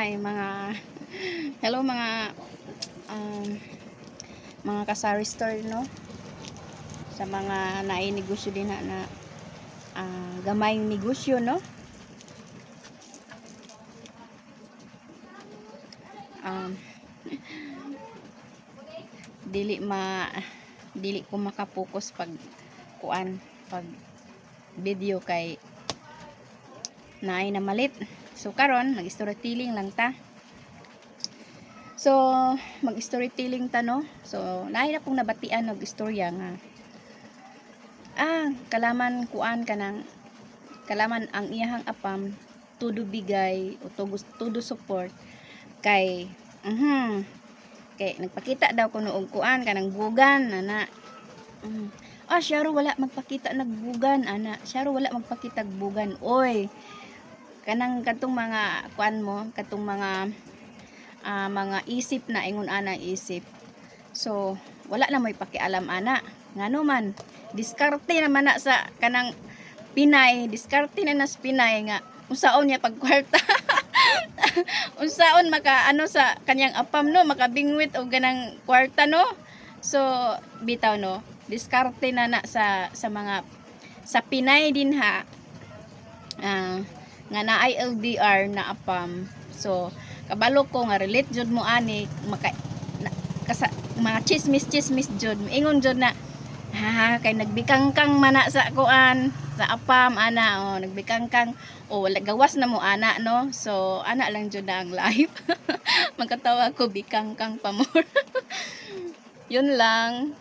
Ay, mga hello mga um, mga kasari store no? Sa mga nainegosyo din na, na ah, gamayng negosyo no? Um, dili ma dili ko makapokus pag kuan pag video kay naay na malit so karon mag storytelling lang ta. So mag storytelling ta no? So naay na kong nabatian og istorya nga ah kalaman kuan kanang kalaman ang iyahang apam tudo bigay o tudo, tudo support kay mhm kay nagpakita daw kuno og kuan kanang bugan ana. Mm. ah siya ro wala magpakita nagbugan ana. Siya ro wala magpakita bugan oy kanang katong mga kuan mo katong mga ah, mga isip na ingon ana isip. So wala na may pakialam ana. Ngano man diskarte naman na sa kanang Pinay diskarte na nas Pinay nga unsaon niya pagkwarta. Unsaon maka ano sa kanyang apam no? Makabingwit og ganang kwarta no? So bitaw no? Diskarte na na sa sa mga sa Pinay din ha. Ah, nga na LDR na apam so kabalo ko nga relate jud mo ani maka na, kasa, mga chismis chismis jud. Ingon jud na ha kay nagbikangkang mana sa kuan sa apam ana oh nagbikangkang. O wala gawas na mo ana no? So ana lang jud na ang live magkatawa ko bikangkang pa more yun lang